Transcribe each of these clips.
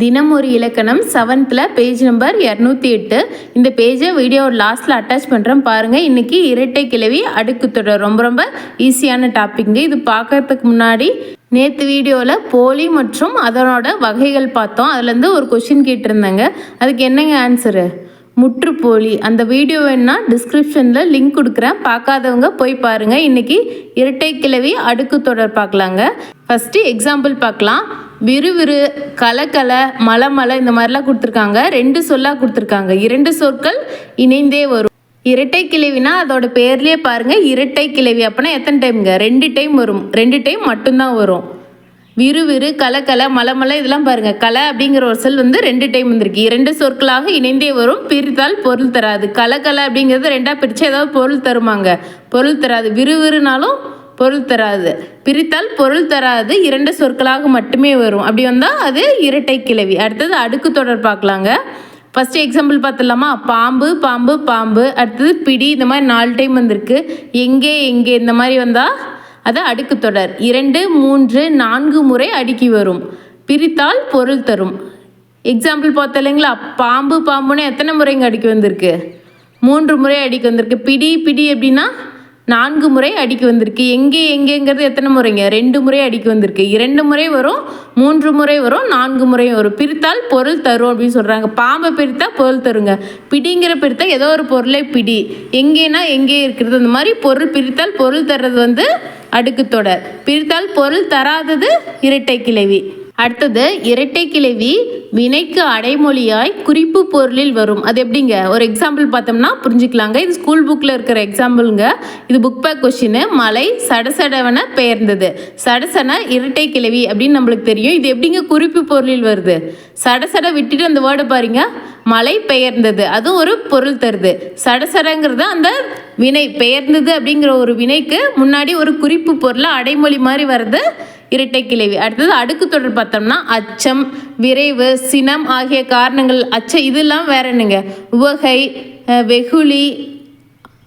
தினம் ஒரு இலக்கணம் செவன்த்தில் பேஜ் நம்பர் இரநூத்தி எட்டு. இந்த பேஜை வீடியோ லாஸ்ட்டில் அட்டாச் பண்ணுறேன் பாருங்கள் இன்றைக்கி இரட்டை கிளவி அடுக்கு தொடர். ரொம்ப ரொம்ப ஈஸியான டாபிக்ங்க இது பார்க்கறதுக்கு முன்னாடி நேற்று வீடியோவில் போலி மற்றும் அதனோட வகைகள் பார்த்தோம். அதுலேருந்து ஒரு கொஷின் கேட்டிருந்தாங்க. அதுக்கு என்னங்க ஆன்சரு முற்றுப்போலி அந்த வீடியோ வேணால் டிஸ்கிரிப்ஷனில் லிங்க் கொடுக்குறேன். பார்க்காதவங்க போய் பாருங்கள் இன்றைக்கி இரட்டை கிளவி அடுக்கு தொடர் பார்க்கலாங்க. ஃபஸ்ட்டு எக்ஸாம்பிள் பார்க்கலாம். விறுவிறு கலக்கல மலை மலை இந்த மாதிரிலாம் கொடுத்துருக்காங்க. ரெண்டு சொல்லாக கொடுத்துருக்காங்க. இரண்டு சொற்கள் இணைந்தே வரும். இரட்டை கிளவினா அதோட பேர்லேயே பாருங்கள் இரட்டை கிளவி அப்படின்னா எத்தனை டைம்ங்க ரெண்டு டைம் வரும். ரெண்டு டைம் மட்டும்தான் வரும். விறுவிறு கலக்கல மலமலை இதெல்லாம் பாருங்க. கலை அப்படிங்கிற ஒரு சொல் வந்து ரெண்டு டைம் வந்திருக்கு. இரண்டு சொற்களாக இணைந்தே வரும். பிரித்தால் பொருள் தராது. கலக்கலை அப்படிங்கிறது ரெண்டாக பிரித்து ஏதாவது பொருள் தருமாங்க. பொருள் தராது. விறுவிறுனாலும் பொருள் தராது. பிரித்தால் பொருள் தராது. இரண்டு சொற்களாக மட்டுமே வரும். அப்படி வந்தால் அது இரட்டை கிளவி அடுத்தது அடுக்கு தொடர் பார்க்கலாங்க. ஃபஸ்ட்டு எக்ஸாம்பிள் பார்த்துடலாமா? பாம்பு பாம்பு பாம்பு. அடுத்தது பிடி. இந்த மாதிரி நாலு டைம் வந்திருக்கு. எங்கே எங்கே? இந்த மாதிரி வந்தால் அது அடுக்கு தொடர். இரண்டு மூன்று நான்கு முறை அடுக்கி வரும். பிரித்தால் பொருள் தரும். எக்ஸாம்பிள் பார்த்தோம் இல்லைங்களா? பாம்பு பாம்புன்னு எத்தனை முறைங்க அடிக்க வந்திருக்கு? மூன்று முறை அடிக்க வந்திருக்கு. பிடி பிடி எப்படின்னா நான்கு முறை அடிக்கு வந்திருக்கு. எங்கே எங்கேங்கிறது எத்தனை முறைங்க? ரெண்டு முறை அடிக்கு வந்திருக்கு. இரண்டு முறை வரும் மூன்று முறை வரும் நான்கு முறை வரும். பிரித்தால் பொருள் தரும் அப்படின்னு சொல்கிறாங்க பாம்பை பிரித்தா பொருள் தருங்க. பிடிங்கிற பிரித்தா ஏதோ ஒரு பொருளை பிடி. எங்கேனா எங்கே இருக்கிறது? அந்த மாதிரி பொருள் பிரித்தால் பொருள் தர்றது வந்து அடுக்கு தொடர் பிரித்தால் பொருள் தராதது இரட்டை கிளவி அடுத்தது இரட்டை கிளவி வினைக்கு அடைமொழியாய் குறிப்பு பொருளில் வரும். அது எப்படிங்க? ஒரு எக்ஸாம்பிள் பார்த்தோம்னா புரிஞ்சுக்கலாங்க. இது ஸ்கூல் புக்கில் இருக்கிற எக்ஸாம்பிளுங்க இது புக் பேக் கொஷின் மலை சடசடவன பெயர்ந்தது. சடசன இரட்டை கிளவி அப்படின்னு நம்மளுக்கு தெரியும். இது எப்படிங்க குறிப்பு பொருளில் வருது? சடசட விட்டுட்டு அந்த வேர்டை பாருங்க. மலை பெயர்ந்தது. அதுவும் ஒரு பொருள் தருது. சடசடங்கிறது அந்த வினை. பெயர்ந்தது அப்படிங்கிற ஒரு வினைக்கு முன்னாடி ஒரு குறிப்பு பொருளை அடைமொழி மாதிரி வருது. இரட்டை கிளவி அடுத்தது அடுக்கு தொடர் பார்த்தோம்னா அச்சம் விரைவு சினம் ஆகிய காரணங்கள். அச்சம் இதெல்லாம் வேற என்னங்க? உவகை வெகுளி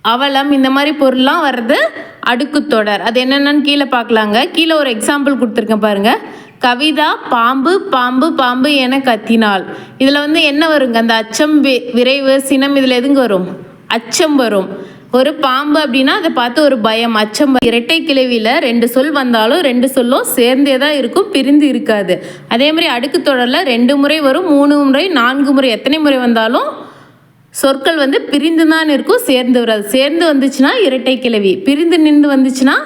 அவலம் இந்த மாதிரி பொருள்லாம் வர்றது அடுக்கு தொடர். அது என்னென்னு கீழே பார்க்கலாங்க. கீழே ஒரு எக்ஸாம்பிள் கொடுத்துருக்கேன் பாருங்க. கவிதா பாம்பு பாம்பு பாம்பு என கத்தினாள் இதில் வந்து என்ன வருங்க? அந்த அச்சம் வி- விரைவு சினம் இதில் எதுங்க வரும்? அச்சம் வரும். ஒரு பாம்பு அப்படின்னா அதை பார்த்து ஒரு பயம். அச்சம் இரட்டை கிளவியில் ரெண்டு சொல் வந்தாலும் ரெண்டு சொல்லும் சேர்ந்தே தான் இருக்கும் பிரிந்து இருக்காது. அதே மாதிரி அடுக்கு தொடரில் ரெண்டு முறை வரும் மூணு முறை நான்கு முறை எத்தனை முறை வந்தாலும் சொற்கள் வந்து பிரிந்து தான் இருக்கும் சேர்ந்து வராது. சேர்ந்து வந்துச்சுன்னா இரட்டை கிளவி. பிரிந்து நின்று வந்துச்சுன்னா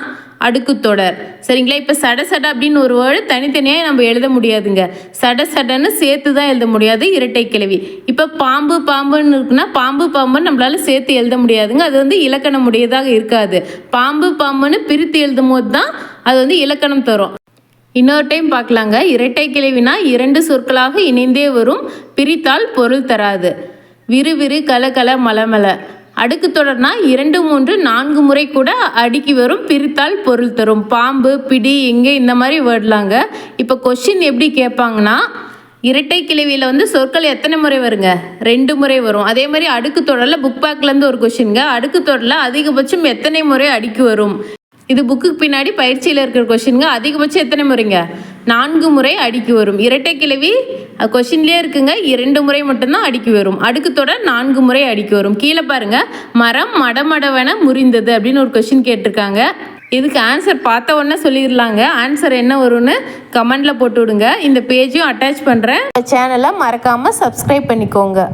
அடுக்குத்தொடர். சரிங்களா? இப்போ சட சட அப்படின்னு ஒரு வேர்டு தனித்தனியாக நம்ம எழுத முடியாதுங்க. சட சடன்னு சேர்த்து தான் எழுத முடியாது இரட்டை கிழவி. இப்போ பாம்பு பாம்புன்னு இருக்குன்னா பாம்பு பாம்புன்னு நம்மளால சேர்த்து எழுத முடியாதுங்க. அது வந்து இலக்கணம் உடையதாக இருக்காது. பாம்பு பாம்புன்னு பிரித்து எழுதும் போது தான் அது வந்து இலக்கணம் தரும். இன்னொரு டைம் பார்க்கலாங்க. இரட்டை கிழவினா இரண்டு சொற்களாக இணைந்தே வரும். பிரித்தால் பொருள் தராது. விறுவிறு கலகல மலமல. அடுக்கு தொடர்னா இரண்டு மூன்று நான்கு முறை கூட அடுக்கி வரும். பிரித்தால் பொருள் தரும். பாம்பு பிடி எங்கே இந்த மாதிரி வேர்ட்லாங்க இப்போ கொஷின் எப்படி கேட்பாங்கன்னா இரட்டை கிளவியில் வந்து சொற்கள் எத்தனை முறை வருங்க? ரெண்டு முறை வரும். அதே மாதிரி அடுக்கு தொடரில் புக் பேக்லேருந்து ஒரு கொஷினுங்க அடுக்கு தொடரில் அதிகபட்சம் எத்தனை முறை அடுக்கி வரும்? இது புக்குக்கு பின்னாடி பயிற்சியில் இருக்கிற கொஷினுங்க அதிகபட்சம் எத்தனை முறைங்க? நான்கு முறை அடுக்கி வரும். இரட்டை கிழவி கொஷின்லேயே இருக்குங்க. இரண்டு முறை மட்டும்தான் அடுக்கி வரும். அடுக்குத்தொடர் நான்கு முறை அடுக்கி வரும். கீழே பாருங்க. மரம் மடமடவென முறிந்தது அப்படின்னு ஒரு கொஷின் கேட்டிருக்காங்க. இதுக்கு ஆன்சர் பார்த்த உடனே சொல்லிடலாங்க. ஆன்சர் என்ன வரும்னு கமெண்டில் போட்டு விடுங்க. இந்த பேஜையும் அட்டாச் பண்ணுறேன் சேனலை மறக்காமல் சப்ஸ்கிரைப் பண்ணிக்கோங்க.